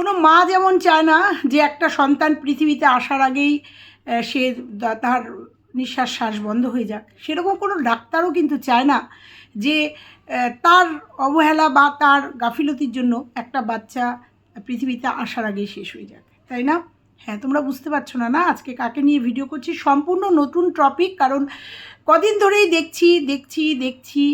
কোনো মা যেমন চায় না যে একটা সন্তান পৃথিবীতে আসার আগেই সে তার নিঃশ্বাস শ্বাস বন্ধ হয়ে যাক। সেরকম কোনো ডাক্তারও কিন্তু চায় না যে তার অবহেলা বা তার গাফিলতির জন্য একটা বাচ্চা পৃথিবীতে আসার আগেই শেষ হয়ে যাক। তাই না? হ্যাঁ তোমরা বুঝতে পারছ না না? আজকে কাকে নিয়ে ভিডিও করছি? সম্পূর্ণ নতুন টপিক কারণ কদিন ধরেই দেখছি দেখছি দেখছি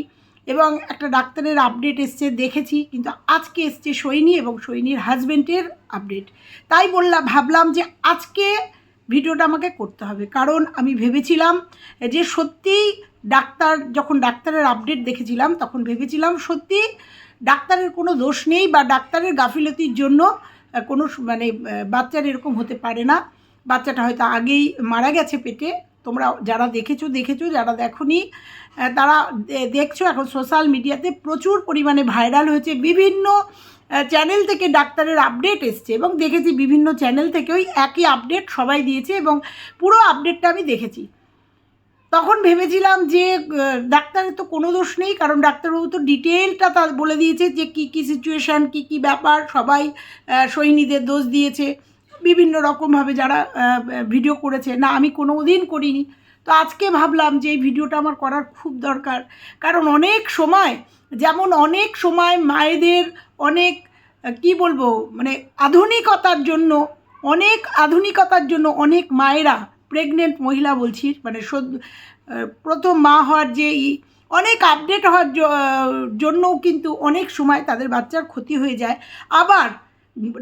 এবং একটা ডাক্তারের আপডেট এসছে, দেখেছি, কিন্তু আজকে এসছে সৈনী এবং সৈনীর হাজবেন্ডের আপডেট তাই বললাম, ভাবলাম যে আজকে ভিডিওটা আমাকে করতে হবে, কারণ আমি ভেবেছিলাম যে সত্যিই ডাক্তার, যখন ডাক্তারের আপডেট দেখেছিলাম, তখন ভেবেছিলাম সত্যি ডাক্তারের কোনো দোষ নেই বা ডাক্তারের গাফিলতির জন্য কোনো মানে বাচ্চার এরকম হতে পারে না। বাচ্চাটা হয়তো আগেই মারা গেছে পেটে তোমরা যারা দেখেছ দেখেছ যারা দেখোনি তারা দেখছ এখন সোশ্যাল মিডিয়াতে প্রচুর পরিমাণে ভাইরাল হয়েছে। বিভিন্ন চ্যানেল থেকে ডাক্তারের আপডেট এসছে এবং দেখেছি বিভিন্ন চ্যানেল থেকে ওই একই আপডেট সবাই দিয়েছে এবং পুরো আপডেটটা আমি দেখেছি। তখন ভেবেছিলাম যে ডাক্তারের তো কোনো দোষ নেই কারণ ডাক্তারবাবু তো ডিটেলটা তার বলে দিয়েছে যে কী কী সিচুয়েশান কী কী ব্যাপার সবাই আহ, সৈনিদের দোষ দিয়েছে। বিভিন্ন রকমভাবে যারা ভিডিও করেছে। না, আমি কোনো দিন করিনি। তো আজকে ভাবলাম যে এই ভিডিওটা আমার করার খুব দরকার। কারণ অনেক সময়, যেমন অনেক সময় মায়েদের অনেক, কি বলব মানে আধুনিকতার জন্য, অনেক আধুনিকতার জন্য অনেক মায়েরা প্রেগনেন্ট মহিলা বলছি মানে প্রথম মা হওয়ার যে অনেক আপডেট হওয়ার জন্যও কিন্তু অনেক সময় তাদের বাচ্চার ক্ষতি হয়ে যায়। আবার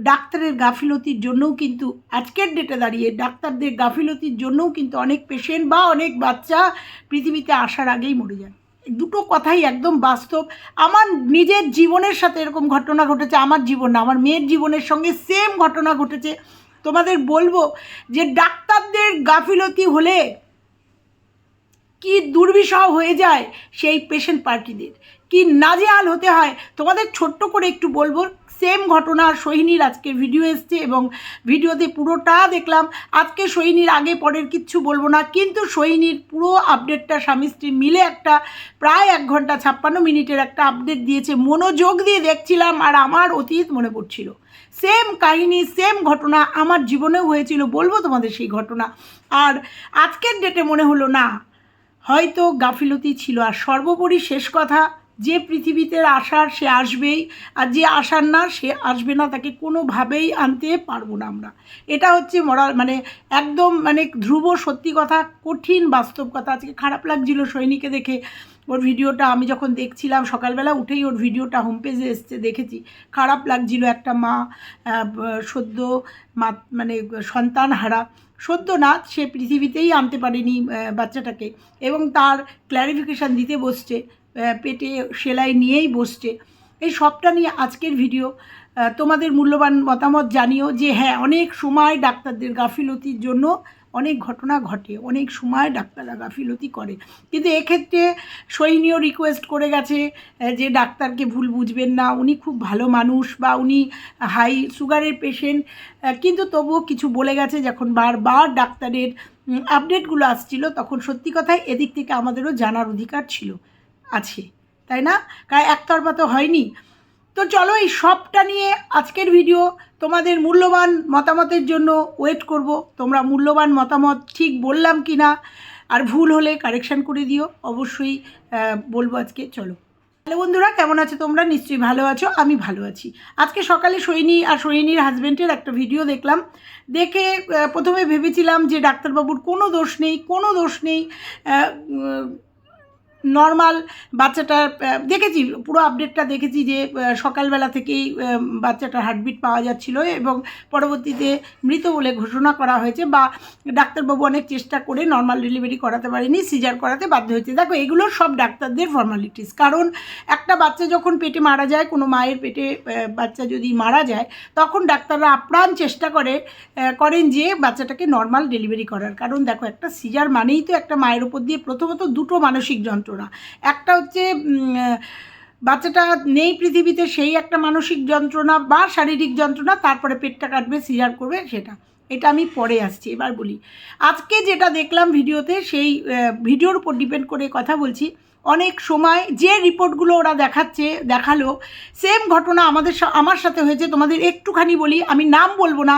ডাক্তারের গাফিলতির জন্যও কিন্তু, আজকের ডেটে দাঁড়িয়ে ডাক্তারদের গাফিলতির জন্যও কিন্তু অনেক পেশেন্ট বা অনেক বাচ্চা পৃথিবীতে আসার আগেই মরে যায়। দুটো কথাই একদম বাস্তব। আমার নিজের জীবনের সাথে এরকম ঘটনা ঘটেছে, আমার জীবন না, আমার মেয়ের জীবনের সঙ্গে সেম ঘটনা ঘটেছে। তোমাদের বলব যে ডাক্তারদের গাফিলতি হলে কি দুর্বিষহ হয়ে যায় সেই পেশেন্ট পার্টিদের। কি নাজেহাল হতে হয়, তোমাদের ছোট্ট করে একটু বলব। সেম ঘটনা সোহিনীর আজকে ভিডিও এসছে এবং ভিডিওতে পুরোটা দেখলাম। আজকে সোহিনীর আগে পরের কিচ্ছু বলব না, কিন্তু সোহিনীর পুরো আপডেটটা স্বামী স্ত্রী মিলে একটা প্রায় এক ঘণ্টা ছাপ্পান্ন মিনিটের একটা আপডেট দিয়েছে। মনোযোগ দিয়ে দেখছিলাম আর আমার অতীত মনে পড়ছিল। সেম কাহিনী, সেম ঘটনা আমার জীবনেও হয়েছিল, বলব তোমাদের সেই ঘটনা। আর আজকের ডেটে মনে হলো না, হয়তো গাফিলতি ছিল। আর সর্বোপরি শেষ কথা যে পৃথিবীতে আসার সে আসবেই আর যে আসার না সে আসবে না, তাকে কোনোভাবেই আনতে পারব না আমরা। এটা হচ্ছে মরাল মানে একদম মানে ধ্রুব সত্যি কথা, কঠিন বাস্তব কথা। আজকে খারাপ লাগছিল সৈনিকে দেখে। ওর ভিডিওটা আমি যখন দেখছিলাম, সকালবেলা উঠেই ওর ভিডিওটা হোম পেজে এসছে, দেখেছি। খারাপ লাগছিল একটা মা সদ্য মা মানে সন্তান হারা। সদ্য না সে পৃথিবীতেই আনতে পারেনি বাচ্চাটাকে। এবং তার ক্ল্যারিফিকেশান দিতে বসছে। পেটে সেলাই নিয়েই বসছে। এই সবটা নিয়ে আজকের ভিডিও। তোমাদের মূল্যবান মতামত জানিও যে হ্যাঁ অনেক সময় ডাক্তারদের গাফিলতির জন্য অনেক ঘটনা ঘটে, অনেক সময় ডাক্তাররা গাফিলতি করে। কিন্তু এক্ষেত্রে সৈনীয় রিকোয়েস্ট করে গেছে যে ডাক্তারকে ভুল বুঝবেন না, উনি খুব ভালো মানুষ বা উনি হাই সুগারের পেশেন্ট কিন্তু তবুও কিছু বলে গেছে যখন বারবার ডাক্তারের আপডেটগুলো আসছিল, তখন সত্যি কথাই এদিক থেকে আমাদেরও জানার অধিকার ছিল। আছে, তাই না? কারণ একতরফা তো হয়নি। তো চলো এই সবটা নিয়ে আজকের ভিডিও তোমাদের মূল্যবান মতামতের জন্য ওয়েট করব। তোমরা মূল্যবান মতামত ঠিক বললাম কি না, আর ভুল হলে কারেকশান করে দিও। অবশ্যই বলব আজকে, চলো। হ্যালো বন্ধুরা, কেমন আছো তোমরা? নিশ্চয়ই ভালো আছো, আমি ভালো আছি। আজকে সকালে সৈনী আর সৈনীর হাজব্যান্ডের একটা ভিডিও দেখলাম। দেখে প্রথমে ভেবেছিলাম যে ডাক্তারবাবুর কোনো দোষ নেই, কোনো দোষ নেই নর্মাল বাচ্চাটার দেখেছি, পুরো আপডেটটা দেখেছি যে সকালবেলা থেকেই বাচ্চাটার হার্টবিট পাওয়া যাচ্ছিল এবং পরবর্তীতে মৃত বলে ঘোষণা করা হয়েছে বা ডাক্তারবাবু অনেক চেষ্টা করে নর্মাল ডেলিভারি করাতে পারেনি সিজার করাতে বাধ্য হয়েছে। দেখো, এগুলো সব ডাক্তারদের ফর্মালিটিস কারণ একটা বাচ্চা যখন পেটে মারা যায়, কোনো মায়ের পেটে বাচ্চা যদি মারা যায়, তখন ডাক্তাররা আপ্রাণ চেষ্টা করে করেন যে বাচ্চাটাকে নর্মাল ডেলিভারি করার। কারণ দেখো, একটা সিজার মানেই তো একটা মায়ের উপর দিয়ে প্রথমত দুটো মানসিক যন্ত্রণা একটা হচ্ছে বাচ্চাটা নেই পৃথিবীতে, সেই একটা মানসিক যন্ত্রণা বা শারীরিক যন্ত্রণা, তারপরে পেটটা কাটবে, সিজার করবে, সেটা। এটা আমি পরে আসছি, এবার বলি। আজকে যেটা দেখলাম ভিডিওতে, সেই ভিডিওর উপর ডিপেন্ড করে কথা বলছি। অনেক সময় যে রিপোর্টগুলো ওরা দেখাচ্ছে, দেখাল, সেম ঘটনা আমাদের আমার সাথে হয়েছে, তোমাদের একটুখানি বলি, আমি নাম বলব না,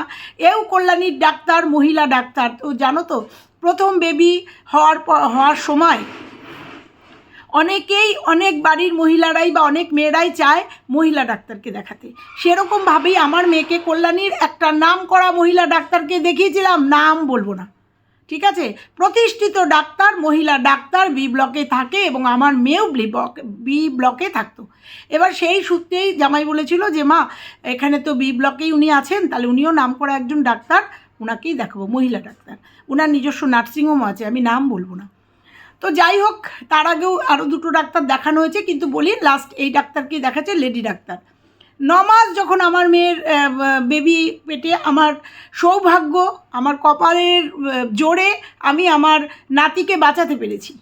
এও কল্যাণীর ডাক্তার, মহিলা ডাক্তার, তো জানো তো, প্রথম বেবি হওয়ার হওয়ার সময় অনেকেই অনেক বাড়ির মহিলারাই বা অনেক মেয়েরাই চায় মহিলা ডাক্তারকে দেখাতে। সেরকমভাবেই আমার মেয়েকে কল্যাণীর একটা নাম করা মহিলা ডাক্তারকে দেখিয়েছিলাম, নাম বলব না। ঠিক আছে? প্রতিষ্ঠিত ডাক্তার, মহিলা ডাক্তার বি ব্লকে থাকে এবং আমার মেয়েও বি ব্লকে বি ব্লকে থাকতো। এবার সেই সূত্রেই জামাই বলেছিল যে, মা, এখানে তো বি ব্লকেই উনি আছেন, তাহলে উনিও নাম করা একজন ডাক্তার ওনাকেই দেখাবো, মহিলা ডাক্তার। ওনার নিজস্ব নার্সিংহোম আছে, আমি নাম বলব না। তো যাই হোক, তার আগেও আরও দুটো ডাক্তার দেখানো হয়েছে, কিন্তু বলি লাস্ট এই ডাক্তারকেই দেখাচ্ছে লেডি ডাক্তার। ন মাস যখন আমার মেয়ের বেবি পেটে আমার সৌভাগ্য, আমার কপালের জোরে আমি আমার নাতিকে বাঁচাতে পেরেছি।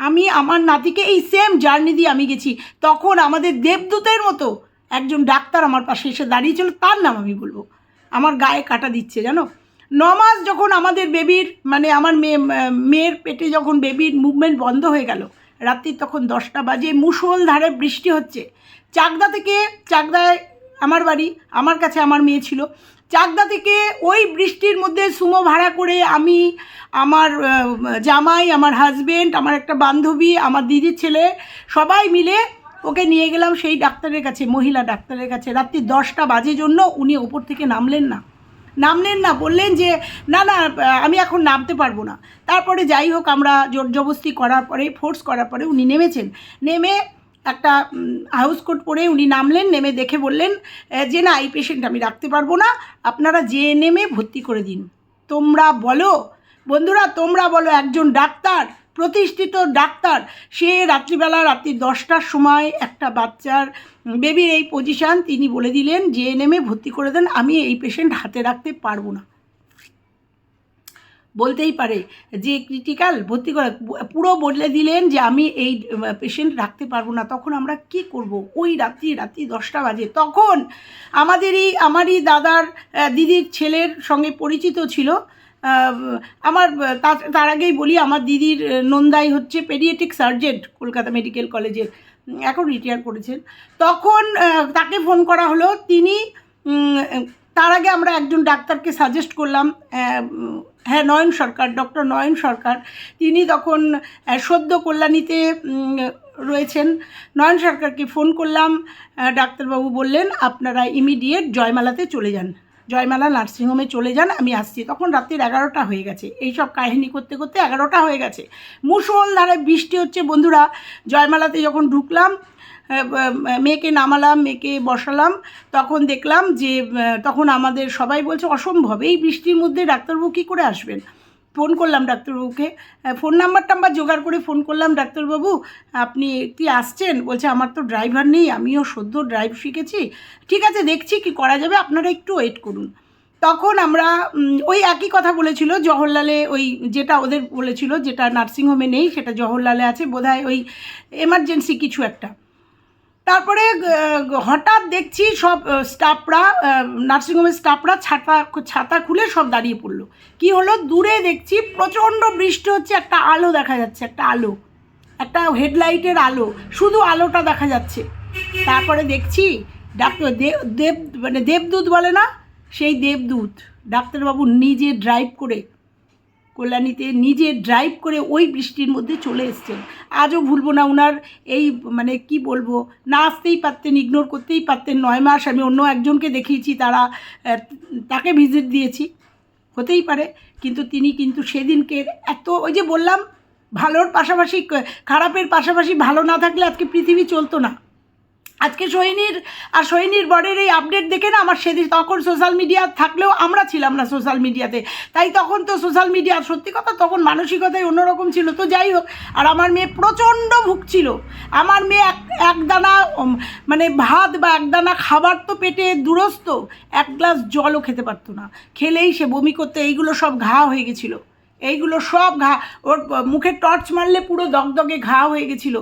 আমি আমার নাতিকে এই সেম জার্নি দিয়ে আমি গেছি। তখন আমাদের দেবদূতের মতো একজন ডাক্তার আমার পাশে এসে দাঁড়িয়েছিল, তার নাম আমি বলব। আমার গায়ে কাটা দিচ্ছে, জানো? ন মাস যখন আমাদের বেবির মানে আমার মেয়ে, মেয়ের পেটে যখন বেবির মুভমেন্ট বন্ধ হয়ে গেল, রাত্রি তখন দশটা বাজে মুষলধারে বৃষ্টি হচ্ছে। চাকদা থেকে, চাকদায় আমার বাড়ি, আমার কাছে আমার মেয়ে ছিল। চাকদা থেকে ওই বৃষ্টির মধ্যে সুমো ভাড়া করে আমি, আমার জামাই, আমার হাজবেন্ড আমার একটা বান্ধবী, আমার দিদির ছেলে, সবাই মিলে ওকে নিয়ে গেলাম সেই ডাক্তারের কাছে, মহিলা ডাক্তারের কাছে। রাত্রি দশটা বাজে জন্য উনি ওপর থেকে নামলেন না। নামলেন না, বললেন যে, না না, আমি এখন নামতে পারব না। তারপরে যাই হোক, আমরা জোর জবস্তি করার পরে ফোর্স করার পরে উনি নেমেছেন। নেমে একটা হাউস কোট পরে উনি নামলেন, নেমে দেখে বললেন যে না, এই পেশেন্ট আমি রাখতে পারব না, আপনারা যে নেমে ভর্তি করে দিন। তোমরা বলো, বন্ধুরা, তোমরা বলো একজন ডাক্তার প্রতিষ্ঠিত ডাক্তার। সে রাত্রিবেলা রাত্রি দশটার সময় একটা বাচ্চার বেবির এই পজিশান তিনি বলে দিলেন যে নেমে ভর্তি করে দেন, আমি এই পেশেন্ট হাতে রাখতে পারব না। বলতেই পারে যে ক্রিটিক্যাল ভর্তি করে পুরো বলে দিলেন যে, আমি এই পেশেন্ট রাখতে পারব না। তখন আমরা কি করব? ওই রাত্রি রাত্রি দশটা বাজে। তখন আমাদেরই, আমারই দাদার দিদির ছেলের সঙ্গে পরিচিত ছিল। আমার, তার- আগেই বলি, আমার দিদির নন্দাই হচ্ছে পেডিয়েটিক সার্জেন্ট কলকাতা মেডিকেল কলেজের এখন রিটায়ার করেছেন। তখন তাকে ফোন করা হলো, তিনি তার আগে আমরা একজন ডাক্তারকে সাজেস্ট করলাম হ্যাঁ নয়ন সরকার ডক্টর নয়ন সরকার। তিনি তখন সদ্য কল্যাণীতে রয়েছেন। নয়ন সরকারকে ফোন করলাম ডাক্তারবাবু বললেন, আপনারা ইমিডিয়েট জয়মালাতে চলে যান। জয়মালা নার্সিংহোমে চলে যান, আমি আসছি। তখন রাত্রির এগারোটা হয়ে গেছে। এইসব কাহিনী করতে করতে এগারোটা হয়ে গেছে। মুসলধারে বৃষ্টি হচ্ছে, বন্ধুরা। জয়মালাতে যখন ঢুকলাম মেয়েকে নামালাম, মেয়েকে বসালাম, তখন দেখলাম যে তখন আমাদের সবাই বলছে, অসম্ভব, এই বৃষ্টির মধ্যে ডাক্তারবাবু কী করে আসবেন? ফোন করলাম ডাক্তারবাবুকে। ফোন নাম্বার টাম্বার জোগাড় করে ফোন করলাম ডাক্তারবাবু। আপনি কি আসছেন? বলছে, আমার তো ড্রাইভার নেই, আমিও সদ্য ড্রাইভ শিখেছি। ঠিক আছে, দেখছি কি করা যাবে, আপনারা একটু ওয়েট করুন। তখন আমরা ওই একই কথা বলেছিল, জওহরলালে ওই যেটা ওদের বলেছিল, যেটা নার্সিংহোমে নেই, সেটা জওহরলালে আছে, বোধহয় ওই এমার্জেন্সি কিছু একটা। তারপরে হঠাৎ দেখছি সব স্টাফরা নার্সিংহোমের স্টাফরা ছাতা ছাতা খুলে সব দাঁড়িয়ে পড়ল। কি হলো? দূরে দেখছি প্রচণ্ড বৃষ্টি হচ্ছে, একটা আলো দেখা যাচ্ছে, একটা আলো। একটা হেডলাইটের আলো, শুধু আলোটা দেখা যাচ্ছে। তারপরে দেখছি ডাক্তার দেব দেব মানে দেবদূত বলে না, সেই দেবদূত, ডাক্তারবাবু নিজে ড্রাইভ করে কল্যাণীতে নিজে ড্রাইভ করে ওই বৃষ্টির মধ্যে চলে এসছেন। আজও ভুলবো না ওনার এই মানে কি বলব, না আসতেই পারতেন ইগনোর করতেই পারতেন। নয় মাস আমি অন্য একজনকে দেখিয়েছি, তারা তাকে ভিজিট দিয়েছি। হতেই পারে, কিন্তু তিনি কিন্তু সেদিনকে এত, ওই যে বললাম, ভালোর পাশাপাশি খারাপের পাশাপাশি ভালো না থাকলে আজকে পৃথিবী চলতো না। আজকে সোহিনীর আর সোহিনীর বরের এই আপডেট দেখে না আমার সেদিন তখন সোশ্যাল মিডিয়া থাকলেও আমরা ছিলাম না সোশ্যাল মিডিয়াতে তাই তখন তো সোশ্যাল মিডিয়া সত্যি কথা তখন মানসিকতাই অন্যরকম ছিল। তো যাই হোক, আর আমার মেয়ে প্রচণ্ড ভুগছিল আমার মেয়ে এক, একদানা মানে ভাত বা একদানা খাবার তো পেটে দুরস্ত, এক গ্লাস জলও খেতে পারতো না। খেলেই সে বমি করতে, এইগুলো সব ঘা হয়ে গেছিল। এইগুলো সব ঘা, ওর মুখে টর্চ মারলে পুরো দগদগে ঘা হয়ে গেছিল।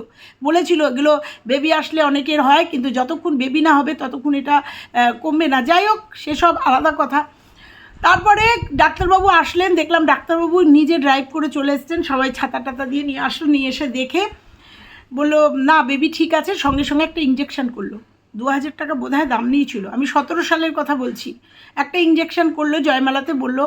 বলেছিল, এগুলো বেবি আসলে অনেকের হয়, কিন্তু যতক্ষণ বেবি না হবে, ততক্ষণ এটা কমবে না। যাই হোক, সেসব আলাদা কথা। তারপরে ডাক্তারবাবু আসলেন, দেখলাম ডাক্তারবাবু নিজে ড্রাইভ করে চলে এসছেন, সবাই ছাতা টাতা দিয়ে নিয়ে আসলো, নিয়ে এসে দেখে বলল, না বেবি ঠিক আছে। সঙ্গে সঙ্গে একটা ইঞ্জেকশন করল। দু হাজার টাকা বোধহয় দাম নিয়েছিল। আমি সতেরো সালের কথা বলছি। একটা ইঞ্জেকশন করল, জয়মালাতে বলল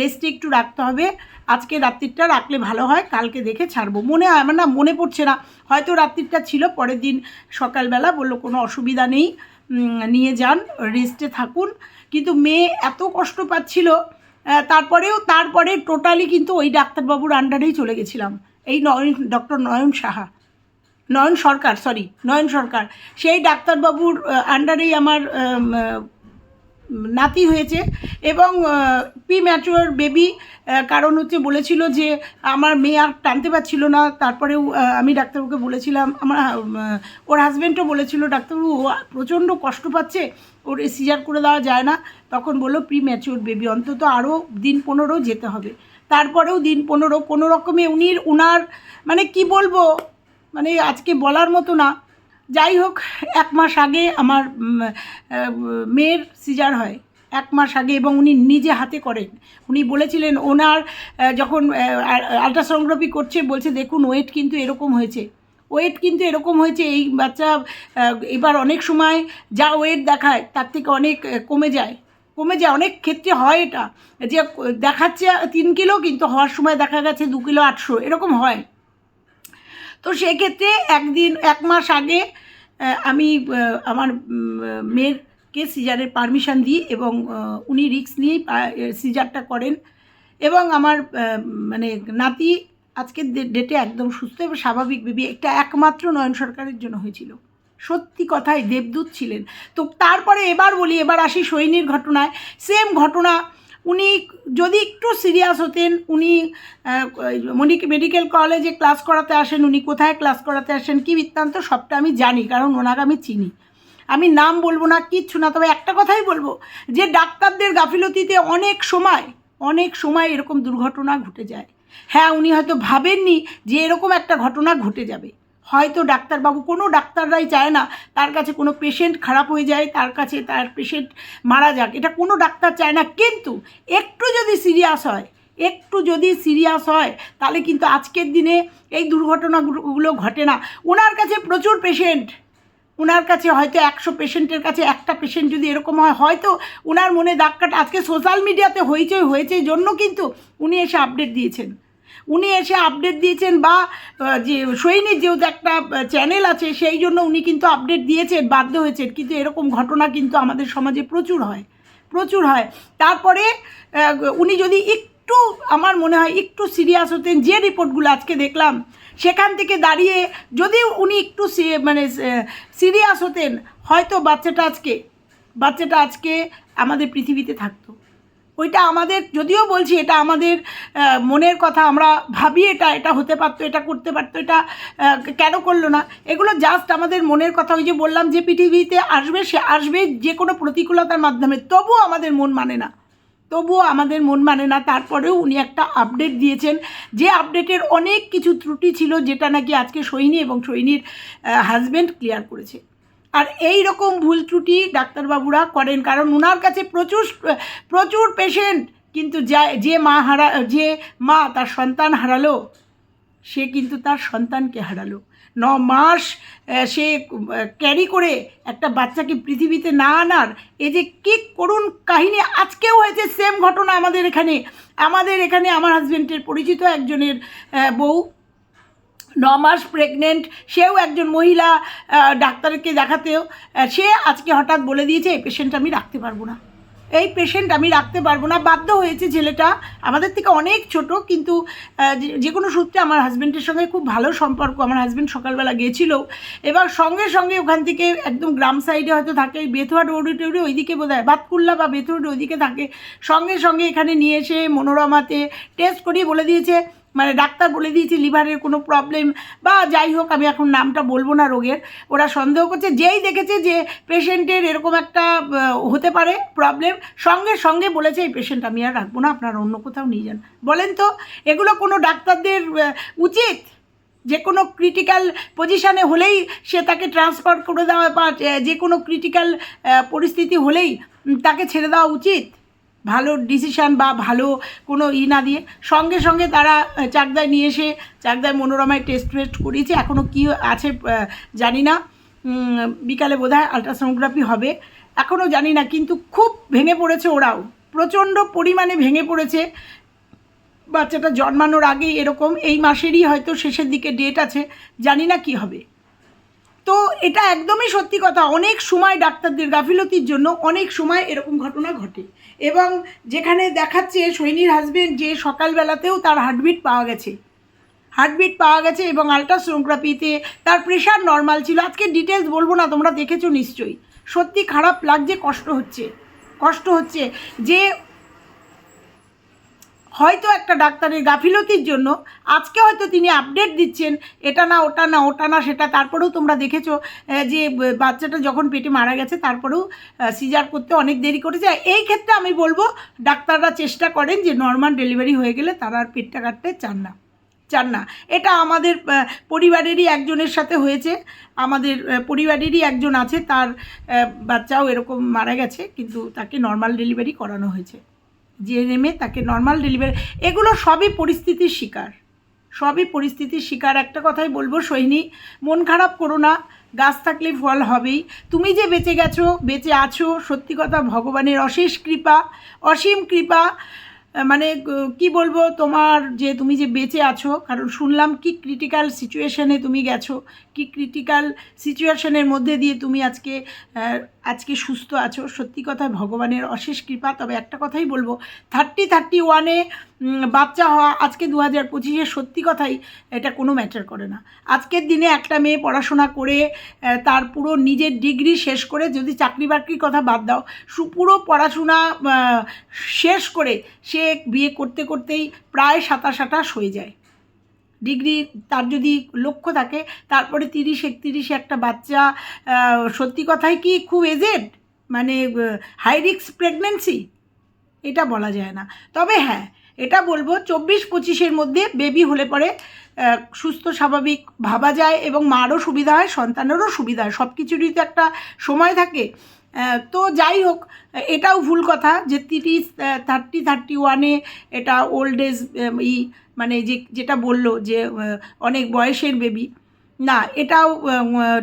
রেস্টে একটু রাখতে হবে। আজকে রাত্রিটা রাখলে ভালো হয়, কালকে দেখে ছাড়বো। মনে হয় আমার না মনে পড়ছে না। হয়তো রাত্রিটা ছিল, পরের দিন সকালবেলা বলল, কোনো অসুবিধা নেই নিয়ে যান রেস্টে থাকুন। কিন্তু মেয়ে এত কষ্ট পাচ্ছিল তারপরেও, তারপরে টোটালি কিন্তু ওই ডাক্তারবাবুর আন্ডারেই চলে গেছিলাম। এই নয়ন ডক্টর নয়ন সাহা। নয়ন সরকার সরি নয়ন সরকার। সেই ডাক্তারবাবুর আন্ডারেই আমার নাতি হয়েছে এবং প্রি ম্যাচুয়ার বেবি কারণ হচ্ছে বলেছিল যে আমার মেয়ে আর টানতে পারছিল না। তারপরেও আমি ডাক্তারবাবুকে বলেছিলাম, আমার ওর হাজব্যান্ডও বলেছিল, ডাক্তারবাবু, ও প্রচণ্ড কষ্ট পাচ্ছে, ওর সিজার করে দেওয়া যায় না। তখন বলল প্রি ম্যাচুয়ার বেবি অন্তত আরও দিন পনেরো যেতে হবে। তারপরেও দিন পনেরো, কোনো রকমে উনি, উনার মানে কি বলব মানে আজকে বলার মতো না। যাই হোক, এক মাস আগে আমার মেয়ের সিজার হয়। এক মাস আগে এবং উনি নিজে হাতে করেন। উনি বলেছিলেন, ওনার যখন আলট্রাসোনোগ্রাফি করছে, বলছে, দেখুন, ওয়েট কিন্তু এরকম হয়েছে। ওয়েট কিন্তু এরকম হয়েছে, এই বাচ্চা এবার অনেক সময় যা ওয়েট দেখায়, তার থেকে অনেক কমে যায়। কমে যায়, অনেক ক্ষেত্রে হয় এটা। যে, দেখাচ্ছে তিন কিলো, কিন্তু হওয়ার সময় দেখা গেছে দু কিলো আটশো। এরকম হয়। তো সেক্ষেত্রে একদিন, এক মাস আগে আমি আমার মেয়েরকে সিজারের পারমিশন দিই এবং উনি রিস্ক নিয়েই সিজারটা করেন এবং আমার মানে নাতি আজকের ডেটে একদম সুস্থ এবং স্বাভাবিক বেবি। এটা একমাত্র নয়ন সরকারের জন্য হয়েছিল। সত্যি কথাই দেবদূত ছিলেন। তো তারপরে এবার বলি, এবার আসি সৈনির ঘটনায়। সেম ঘটনা উনি যদি একটু সিরিয়াস হতেন, উনি মেডিকেল কলেজে ক্লাস করাতে আসেন, উনি কোথায় ক্লাস করাতে আসেন, কী বৃত্তান্ত, সবটা আমি জানি, কারণ ওনাকে আমি চিনি। আমি নাম বলব না, কিচ্ছু না, তবে একটা কথাই বলব, যে ডাক্তারদের গাফিলতিতে অনেক সময় অনেক সময় এরকম দুর্ঘটনা ঘটে যায়। হ্যাঁ উনি হয়তো ভাবেননি যে এরকম একটা ঘটনা ঘটে যাবে। হয়তো ডাক্তারবাবু, কোনো ডাক্তাররাই চায় না তার কাছে কোনো পেশেন্ট খারাপ হয়ে যায়, তার কাছে তার পেশেন্ট মারা যাক। এটা কোনো ডাক্তার চায় না। কিন্তু একটু যদি সিরিয়াস হয়, একটু যদি সিরিয়াস হয়, তাহলে কিন্তু আজকের দিনে এই দুর্ঘটনাগুলো ঘটে না। ওনার কাছে প্রচুর পেশেন্ট ওনার কাছে হয়তো একশো পেশেন্টের কাছে একটা পেশেন্ট যদি এরকম হয়, হয়তো ওনার মনে দাগ কাটা আজকে সোশ্যাল মিডিয়াতে হইচই হয়েছে জন্য কিন্তু উনি এসে আপডেট দিয়েছেন। উনি এসে আপডেট দিয়েছেন বা যে, সৈনিক যেহেতু একটা চ্যানেল আছে, সেই জন্য উনি কিন্তু আপডেট দিয়েছেন, বাধ্য হয়েছেন। কিন্তু এরকম ঘটনা কিন্তু আমাদের সমাজে প্রচুর হয় প্রচুর হয়। তারপরে উনি যদি একটু, আমার মনে হয়, একটু সিরিয়াস হতেন, যে রিপোর্টগুলো আজকে দেখলাম, সেখান থেকে দাঁড়িয়ে যদি উনি একটু মানে সিরিয়াস হতেন, হয়তো বাচ্চাটা আজকে বাচ্চাটা আজকে আমাদের পৃথিবীতে থাকতো। ওইটা আমাদের, যদিও বলছি এটা আমাদের মনের কথা, আমরা ভাবি এটা এটা হতে পারতো, এটা করতে পারতো, এটা কেন করল না? এগুলো জাস্ট আমাদের মনের কথা, ওই যে বললাম যে পৃথিবীতে আসবে, সে আসবে যে কোনো প্রতিকূলতার মাধ্যমে, তবুও আমাদের মন মানে না। তবুও আমাদের মন মানে না, তারপরেও উনি একটা আপডেট দিয়েছেন, যে আপডেটের অনেক কিছু ত্রুটি ছিল, যেটা নাকি আজকে সৈনী এবং সৈনীর হাজব্যান্ড ক্লিয়ার করেছে। আর এই রকম ভুল ত্রুটি ডাক্তারবাবুরা করেন, কারণ ওনার কাছে প্রচুর প্রচুর পেশেন্ট কিন্তু যা, যে মা হারা, যে মা তার সন্তান হারালো, সে কিন্তু তার সন্তানকে হারালো। ন মাস সে ক্যারি করে একটা বাচ্চাকে পৃথিবীতে না আনার এই যে কি করুণ কাহিনী, আজকেও হয়েছে সেম ঘটনা আমাদের এখানে। আমাদের এখানে আমার হাজব্যান্ডের পরিচিত একজনের বউ ন মাস প্রেগনেন্ট সেও একজন মহিলা ডাক্তারকে দেখাতেও সে আজকে হঠাৎ বলে দিয়েছে, এই পেশেন্ট আমি রাখতে পারব না। এই পেশেন্ট আমি রাখতে পারব না। বাধ্য হয়েছে ছেলেটা, আমাদের থেকে অনেক ছোট, কিন্তু যে- কোনো সূত্রে আমার হাজব্যান্ডের সঙ্গে খুব ভালো সম্পর্ক। আমার হাজব্যান্ড সকালবেলা গিয়েছিল এবার সঙ্গে সঙ্গে ওখান থেকে একদম গ্রাম সাইডে হয়তো থাকে ওই বেথুয়া রোডে টোডে ওইদিকে বোধ হয় বাতকুল্লা বা বেথুয়া ওইদিকে থাকে। সঙ্গে সঙ্গে এখানে নিয়ে এসে মনোরমাতে টেস্ট করিয়ে বলে দিয়েছে মানে ডাক্তার বলে দিয়েছে, লিভারের কোনো প্রবলেম বা যাই হোক, আমি এখন নামটা বলব না রোগের। ওরা সন্দেহ করছে, যেই দেখেছে যে পেশেন্টের এরকম একটা হতে পারে প্রবলেম সঙ্গে সঙ্গে বলেছে এই পেশেন্ট আমি আর রাখব না, আপনারা অন্য কোথাও নিয়ে যান। বলেন তো, এগুলো কোনো ডাক্তারদের উচিত? যে কোনো ক্রিটিক্যাল পজিশানে হলেই সে তাকে ট্রান্সফার করে দেওয়া বা যে কোনো ক্রিটিক্যাল পরিস্থিতি হলেই তাকে ছেড়ে দেওয়া উচিত? ভালো ডিসিশান বা ভালো কোনো ই না দিয়ে সঙ্গে সঙ্গে তারা চাকদায় নিয়ে এসে চাকদায় মনোরমায় টেস্ট ফেস্ট করিয়েছে। এখনও কী আছে জানি না। বিকালে বোধহয় আলট্রাসোনোগ্রাফি হবে। এখনও জানি না, কিন্তু খুব ভেঙে পড়েছে ওরাও। প্রচণ্ড পরিমাণে ভেঙে পড়েছে। বাচ্চাটা জন্মানোর আগেই এরকম, এই মাসেরই হয়তো শেষের দিকে ডেট আছে, জানি না কি হবে। তো এটা একদমই সত্যি কথা, অনেক সময় ডাক্তারদের গাফিলতির জন্য অনেক সময় এরকম ঘটনা ঘটে। এবং যেখানে দেখাচ্ছে সৈনির হাজবেন্ড যে সকালবেলাতেও তার হার্টবিট পাওয়া গেছে। হার্টবিট পাওয়া গেছে এবং আলট্রাসোনোগ্রাফিতে তার প্রেশার নর্মাল ছিল। আজকে ডিটেলস বলব না, তোমরা দেখেছ নিশ্চয়ই। সত্যি খারাপ লাগছে, কষ্ট হচ্ছে। কষ্ট হচ্ছে যে হয়তো একটা ডাক্তারের গাফিলতির জন্য আজকে হয়তো তিনি আপডেট দিচ্ছেন, এটা না, ওটা না ওটা না, সেটা, তারপরেও তোমরা দেখেছ যে বাচ্চাটা যখন পেটে মারা গেছে, তারপরেও সিজার করতে অনেক দেরি করেছে। এই ক্ষেত্রে আমি বলব, ডাক্তাররা চেষ্টা করেন যে নর্মাল ডেলিভারি হয়ে গেলে তারা আর পেটটা কাটতে চান না চান না। এটা আমাদের পরিবারেরই একজনের সাথে হয়েছে, আমাদের পরিবারেরই একজন আছে, তার বাচ্চাও এরকম মারা গেছে, কিন্তু তাকে নর্মাল ডেলিভারি করানো হয়েছে। জিএনএমে তাকে নর্মাল ডেলিভারি এগুলো সবই পরিস্থিতির শিকার। সবই পরিস্থিতির শিকার। একটা কথাই বলব সৈনী মন খারাপ করো না। গাছ থাকলে ফল হবেই। তুমি যে বেঁচে গেছো, বেঁচে আছো, সত্যি কথা ভগবানের অশেষ কৃপা, অসীম কৃপা। মানে কি বলব, তোমার যে তুমি যে বেঁচে আছো, কারণ শুনলাম কি ক্রিটিক্যাল সিচুয়েশনে তুমি গেছো, কি ক্রিটিক্যাল সিচুয়েশনের মধ্যে দিয়ে তুমি আজকে আজকে সুস্থ আছো? সত্যি কথা, ভগবানের অশেষ কৃপা। তবে একটা কথাই বলব থার্টি থার্টি ওয়ানে বাচ্চা হওয়া আজকে দু হাজার পঁচিশে সত্যি কথাই এটা কোনো ম্যাটার করে না। আজকের দিনে একটা মেয়ে পড়াশোনা করে তার পুরো নিজের ডিগ্রি শেষ করে যদি চাকরি বাকরির কথা বাদ দাও পুরো পড়াশোনা শেষ করে সে বিয়ে করতে করতেই প্রায় সাতাশ আঠাশ হয়ে যায়। ডিগ্রি তার যদি লক্ষ্য থাকে, তারপরে তিরিশ, একত্রিশে একটা বাচ্চা সত্যি কথাই কি খুব এজেড মানে হাই রিক্স প্রেগনেন্সি এটা বলা যায় না। তবে হ্যাঁ এটা বলব চব্বিশ পঁচিশের মধ্যে বেবি হলে পরে সুস্থ, স্বাভাবিক ভাবা যায় এবং মারও সুবিধা হয়, সন্তানেরও সুবিধা হয়। সব কিছুরই তো একটা সময় থাকে। তো যাই হোক, এটাও ভুল কথা যে তিরিশ থার্টি থার্টি ওয়ানে এটা ওল্ড এজ ই মানে যে, যেটা বলল যে অনেক বয়সের বেবি না, এটাও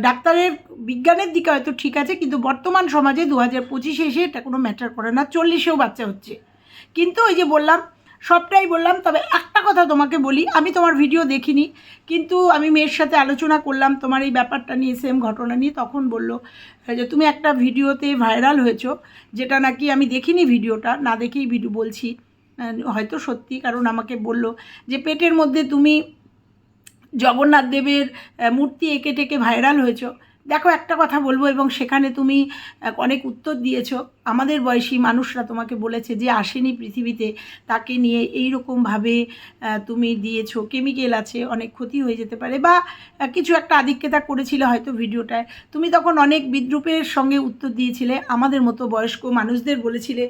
ডাক্তারের বিজ্ঞানের দিকে হয়তো ঠিক আছে, কিন্তু বর্তমান সমাজে দু হাজার পঁচিশে এসে এটা কোনো ম্যাটার করে না। চল্লিশেও বাচ্চা হচ্ছে। কিন্তু ওই যে বললাম, সবটাই বললাম, তবে একটা কথা তোমাকে বলি, আমি তোমার ভিডিও দেখিনি, কিন্তু আমি মেয়ের সাথে আলোচনা করলাম, তোমার এই ব্যাপারটা নিয়ে সেম ঘটনা নিয়ে, তখন বলল যে তুমি একটা ভিডিওতে ভাইরাল হয়েছো, যেটা নাকি আমি দেখিনি ভিডিওটা না দেখেই ভিডিও বলছি। হয়তো সত্যি কারণ আমাকে বলল যে পেটের মধ্যে তুমি জগন্নাথ দেবের মূর্তি এঁকে টেকে ভাইরাল হয়েছো। দেখো, একটা কথা বলব, এবং সেখানে তুমি অনেক উত্তর দিয়েছ। আমাদের বয়সী মানুষরা তোমাকে বলেছে যে, আসেনি পৃথিবীতে, তাকে নিয়ে এই রকমভাবে তুমি দিয়েছ। কেমিক্যাল আছে, অনেক ক্ষতি হয়ে যেতে পারে, বা কিছু একটা আধিক্যতা করেছিলে হয়তো ভিডিওটায়। তুমি তখন অনেক বিদ্রুপের সঙ্গে উত্তর দিয়েছিলে। আমাদের মতো বয়স্ক মানুষদের বলেছিলে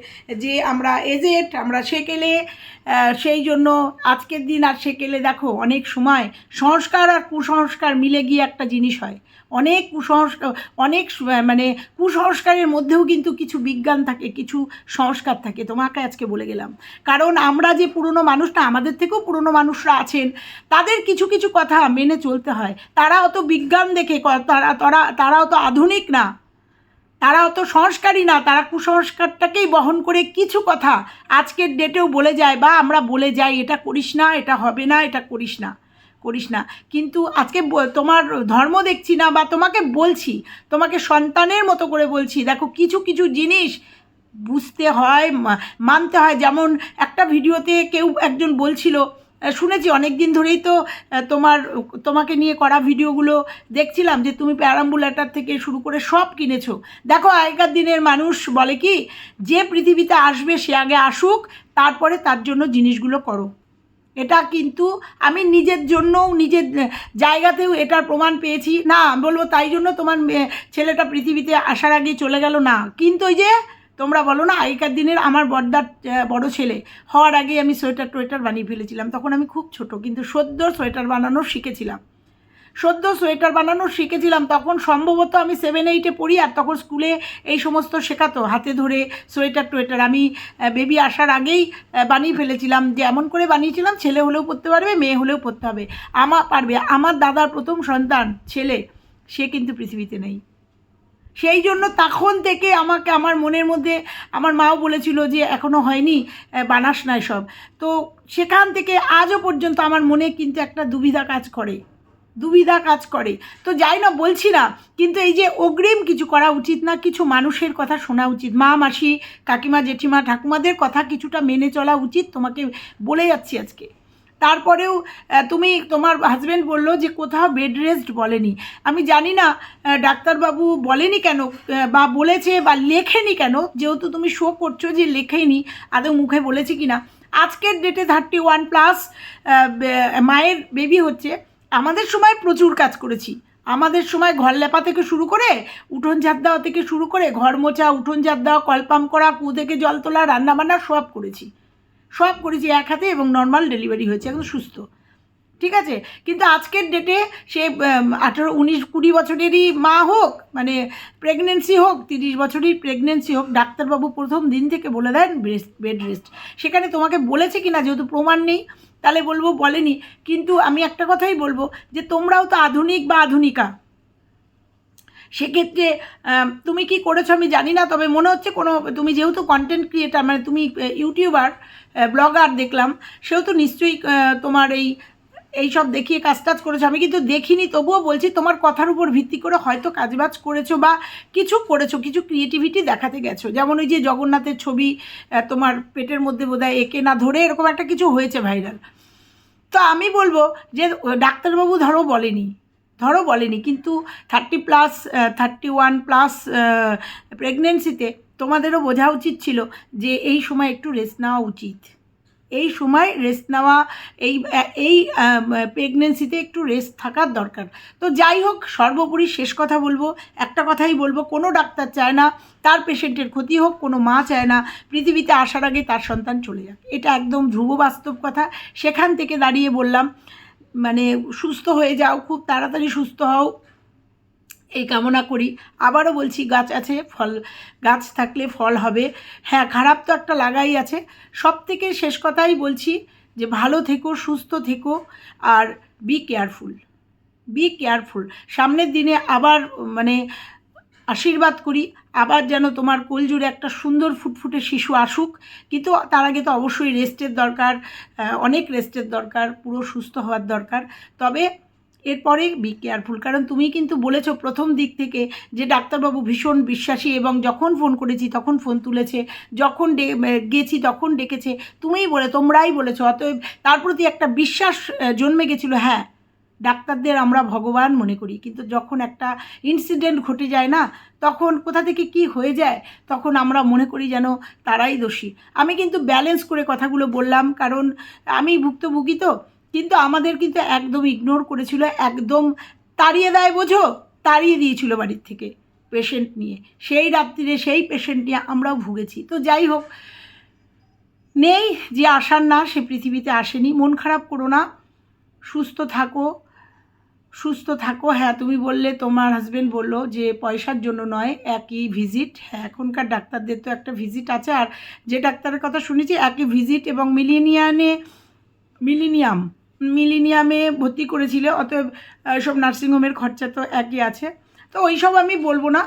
যে, আমরা এজেট আমরা সেকেলে সেই জন্য আজকের দিন আর সেকেলে দেখো, অনেক সময় সংস্কার আর কুসংস্কার মিলে গিয়ে একটা জিনিস হয়। অনেক অনেক মানে কুসংস্কারের মধ্যেও কিন্তু কিছু বিজ্ঞান থাকে, কিছু সংস্কার থাকে। তোমাকে আজকে বলে গেলাম। কারণ আমরা যে পুরনো মানুষটা, আমাদের থেকেও পুরনো মানুষরা আছেন, তাদের কিছু কিছু কথা মেনে চলতে হয়। তারা অত বিজ্ঞান দেখে তারা তারা তারা অত আধুনিক না। তারা অত সংস্কারই না। তারা কুসংস্কারটাকেই বহন করে কিছু কথা আজকের ডেটেও বলে যায় বা আমরা বলে যাই, এটা করিস না, এটা হবে না, এটা করিস না। করিস না। কিন্তু আজকে তোমার ধর্ম দেখছি না বা তোমাকে বলছি, তোমাকে সন্তানের মতো করে বলছি। দেখো, কিছু কিছু জিনিস বুঝতে হয় মানতে হয়। যেমন একটা ভিডিওতে কেউ একজন বলছিল শুনেছি অনেক দিন ধরেই তো তোমার, তোমাকে নিয়ে করা ভিডিওগুলো দেখছিলাম যে তুমি প্যারাম্বুলেটার থেকে শুরু করে সব কিনেছো। দেখো, আগেকার দিনের মানুষ বলে কি, যে পৃথিবীতে আসবে সে আগে আসুক, তারপরে তার জন্য জিনিসগুলো করো। এটা কিন্তু আমি নিজের জন্যও, নিজের জায়গাতেও এটার প্রমাণ পেয়েছি। না বলব তাই জন্য তোমার ছেলেটা পৃথিবীতে আসার আগেই চলে গেল না। কিন্তু ওই যে, তোমরা বলো না, আগেকার দিনের আমার বড়দার বড় ছেলে হওয়ার আগে আমি সোয়েটার টোয়েটার বানিয়ে ফেলেছিলাম। তখন আমি খুব ছোট, কিন্তু সদ্য সোয়েটার বানানো শিখেছিলাম। সদ্য সোয়েটার বানানো শিখেছিলাম, তখন সম্ভবত আমি সেভেন এইটে পড়ি আর তখন স্কুলে এই সমস্ত শেখাতো, হাতে ধরে সোয়েটার টোয়েটার। আমি বেবি আসার আগেই বানিয়ে ফেলেছিলাম, যে এমন করে বানিয়েছিলাম, ছেলে হলেও পড়তে পারবে, মেয়ে হলেও পড়তে হবে। আমার পারবে। আমার দাদার প্রথম সন্তান, ছেলে, সে কিন্তু পৃথিবীতে নেই। সেই জন্য তখন থেকে আমাকে, আমার মনের মধ্যে, আমার মাও বলেছিল যে এখনও হয়নি বানাস না সব তো সেখান থেকে আজও পর্যন্ত আমার মনে কিন্তু একটা দুবিধা কাজ করে। দুবিধা কাজ করে। তো যাই না, বলছি না, কিন্তু এই যে অগ্রিম কিছু করা উচিত না, কিছু মানুষের কথা শোনা উচিত। মা, মাসি, কাকিমা, জেঠিমা, ঠাকুমাদের কথা কিছুটা মেনে চলা উচিত, তোমাকে বলে যাচ্ছি আজকে। তারপরেও তুমি, তোমার হাজব্যান্ড বলল যে কোথাও বেড রেস্ট বলেনি। আমি জানি না ডাক্তারবাবু বলেনি কেন বা বলেছে বা লেখেনি কেন, যেহেতু তুমি শো করছ যে লেখেনি, আদৌ মুখে বলেছে কি না আজকের ডেটে থার্টি ওয়ান প্লাস মায়ের বেবি হচ্ছে। আমাদের সময় প্রচুর কাজ করেছি। আমাদের সময় ঘর লেপা থেকে শুরু করে, উঠোন ঝাঁপ দেওয়া থেকে শুরু করে, ঘর মোছা, উঠোন ঝাঁপ দেওয়া কলপাম করা কু থেকে জল তোলা, রান্নাবান্না সব করেছি। সব করেছি এক হাতে এবং নর্মাল ডেলিভারি হয়েছে, একদম সুস্থ। ঠিক আছে? কিন্তু আজকের ডেটে সে আঠেরো, উনিশ, কুড়ি বছরেরই মা হোক মানে প্রেগনেন্সি হোক, তিরিশ বছরই প্রেগনেন্সি হোক, ডাক্তারবাবু প্রথম দিন থেকে বলে দেন বেড রেস্ট সেখানে তোমাকে বলেছে কি না যেহেতু প্রমাণ নেই, তাহলে বলব বলেনি। কিন্তু আমি একটা কথাই বলব যে তোমরাও তো আধুনিক বা আধুনিকা। সেক্ষেত্রে তুমি কি করেছ আমি জানি না, তবে মনে হচ্ছে কোনো, তুমি যেহেতু কন্টেন্ট ক্রিয়েটার মানে তুমি ইউটিউবার ব্লগার দেখলাম, সেহেতু নিশ্চয়ই তোমার এই এই সব দেখিয়ে কাজ টাজ করেছ। আমি কিন্তু দেখিনি, তবুও বলছি তোমার কথার উপর ভিত্তি করে হয়তো কাজবাজ করেছ বা কিছু করেছ, কিছু ক্রিয়েটিভিটি দেখাতে গেছো। যেমন ওই যে জগন্নাথের ছবি তোমার পেটের মধ্যে বোধহয় একে না ধরে এরকম একটা কিছু হয়েছে ভাইরাল তো আমি বলব যে ডাক্তারবাবু ধরো বলেনি ধরো বলেনি, কিন্তু thirty plus thirty one plus প্রেগনেন্সিতে তোমাদেরও বোঝা উচিত ছিল যে এই সময় একটু রেস্ট নেওয়া উচিত। এই সময় রেস্ট নেওয়া, এই এই প্রেগনেন্সিতে একটু রেস্ট থাকার দরকার। তো যাই হোক, সর্বোপরি শেষ কথা বলব। একটা কথাই বলব, কোনো ডাক্তার চায় না, তার পেশেন্টের ক্ষতি হোক, কোনো মা চায় না, পৃথিবীতে আসার আগে তার সন্তান চলে যাক। এটা একদম ধ্রুব বাস্তব কথা। সেখান থেকে দাঁড়িয়ে বললাম মানে সুস্থ হয়ে যাও, খুব তাড়াতাড়ি সুস্থ হও। এই কামনা করি। আবারও বলছি, গাছ আছে, ফল, গাছ থাকলে ফল হবে। হ্যাঁ খারাপ তো একটা লাগাই আছে। সব থেকে শেষ কথাই বলছি যে, ভালো থেকো, সুস্থ থেকো আর বি কেয়ারফুল বি কেয়ারফুল সামনের দিনে আবার মানে আশীর্বাদ করি। আবার যেন তোমার কোলজুড়ে একটা সুন্দর ফুটফুটে শিশু আসুক। কিন্তু তার আগে তো অবশ্যই রেস্টের দরকার অনেক রেস্টের দরকার, পুরো সুস্থ হওয়ার দরকার। তবে এরপরে বি কেয়ারফুল কারণ তুমি কিন্তু বলেছ প্রথম দিক থেকে যে ডাক্তারবাবু ভীষণ বিশ্বাসী এবং যখন ফোন করেছি তখন ফোন তুলেছে, যখন গেছি তখন ডেকেছে, তুমিই বলে, তোমরাই বলেছ, অতএব তার প্রতি একটা বিশ্বাস জন্মে গেছিল হ্যাঁ ডাক্তারদের আমরা ভগবান মনে করি, কিন্তু যখন একটা ইনসিডেন্ট ঘটে যায় না, তখন কোথা থেকে কি হয়ে যায়, তখন আমরা মনে করি যেন তারাই দোষী। আমি কিন্তু ব্যালেন্স করে কথাগুলো বললাম, কারণ আমি ভুক্তভোগী তো কিন্তু আমাদের কিন্তু একদম ইগনোর করেছিল, একদম তাড়িয়ে দেয় বোঝো, তাড়িয়ে দিয়েছিল বাড়ির থেকে পেশেন্ট নিয়ে। সেই রাত্রিরে সেই পেশেন্ট নিয়ে আমরাও ভুগেছি। তো যাই হোক, নেই যে আসার না, সে পৃথিবীতে আসেনি। মন খারাপ করো না, সুস্থ থাকো সুস্থ থাকো। হ্যাঁ তুমি বললে, তোমার হাজবেন্ড বলল যে পয়সার জন্য নয়, একই ভিজিট হ্যাঁ এখনকার ডাক্তারদের তো একটা ভিজিট আছে। আর যে ডাক্তারের কথা শুনেছি, একই ভিজিট এবং মিলিনিয়ানে মিলিনিয়াম মিলিনিয়ামে ভর্তি করেছিলে, অতএব সব নার্সিংহোমের খরচা তো একই আছে। তো ওই সব আমি বলব না।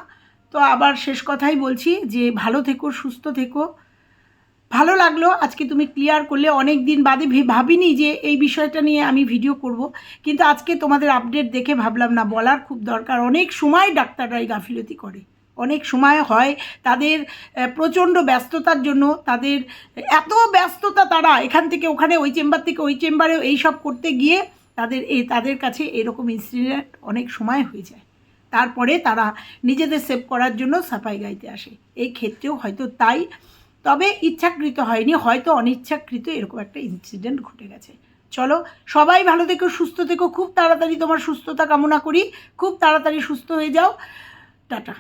তো আবার শেষ কথাই বলছি যে, ভালো থেকো, সুস্থ থেকো। ভালো লাগল আজকে তুমি ক্লিয়ার করলে। অনেক দিন বাদে ভাবিনি যে এই বিষয়টা নিয়ে আমি ভিডিও করব। কিন্তু আজকে তোমাদের আপডেট দেখে ভাবলাম, না, বলার খুব দরকার। অনেক সময় ডাক্তাররা এই গাফিলতি করে। অনেক সময় হয় তাদের প্রচণ্ড ব্যস্ততার জন্য তাদের, এত ব্যস্ততা তারা এখান থেকে ওখানে, ওই চেম্বার থেকে ওই চেম্বারে এই সব করতে গিয়ে তাদের এই তাদের কাছে এরকম ইনসিডেন্ট অনেক সময় হয়ে যায়। তারপরে তারা নিজেদের সেভ করার জন্য সাফাই গাইতে আসে। এই ক্ষেত্রেও হয়তো তাই। তবে ইচ্ছাকৃত হয়নি, হয়তো অনিচ্ছাকৃত এরকম একটা ইনসিডেন্ট ঘটে গেছে। চলো সবাই ভালো থেকো, সুস্থ থেকো। খুব তাড়াতাড়ি তোমার সুস্থতা কামনা করি। খুব তাড়াতাড়ি সুস্থ হয়ে যাও। টাটা।